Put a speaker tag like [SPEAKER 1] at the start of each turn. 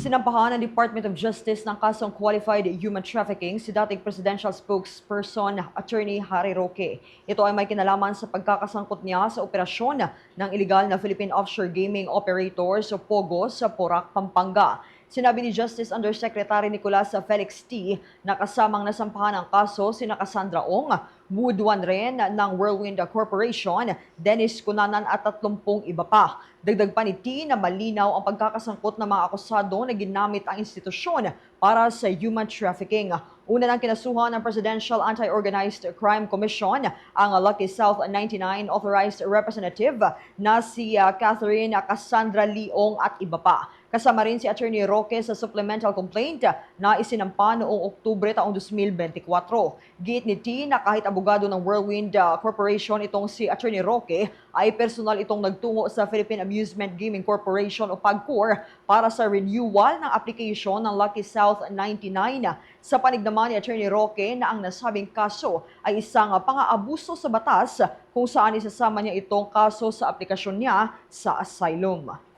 [SPEAKER 1] Sinampahan ng Department of Justice ng kasong qualified human trafficking si dating presidential spokesperson Attorney Harry Roque. Ito ay may kinalaman sa pagkakasangkot niya sa operasyon ng illegal na Philippine Offshore Gaming Operator sa Pogo sa Porac, Pampanga. Sinabi ni Justice Undersecretary Nicolas Felix T. na kasamang nasampahan ng kaso sina Cassandra Ong, Woodwan rin ng Whirlwind Corporation, Dennis Cunanan at 30 iba pa. Dagdag pa ni T na malinaw ang pagkakasangkot ng mga akusado na ginamit ang institusyon para sa human trafficking. Una nang kinasuhan ng Presidential Anti-Organized Crime Commission ang Lucky South 99 Authorized Representative na si uh, Catherine Cassandra Leong at iba pa. Kasama rin si Attorney Roque sa supplemental complaint na isinampa noong Oktubre taong 2024. Giit ni T na kahit abogado ng Whirlwind uh, Corporation itong si Attorney Roque ay personal itong nagtungo sa Philippine Amusement Gaming Corporation o PAGCOR para sa renewal ng application ng Lucky South 99. Sa panig naman ni Attorney Roque na ang nasabing kaso ay isang pang-aabuso sa batas kung saan isasama niya itong kaso sa aplikasyon niya sa asylum.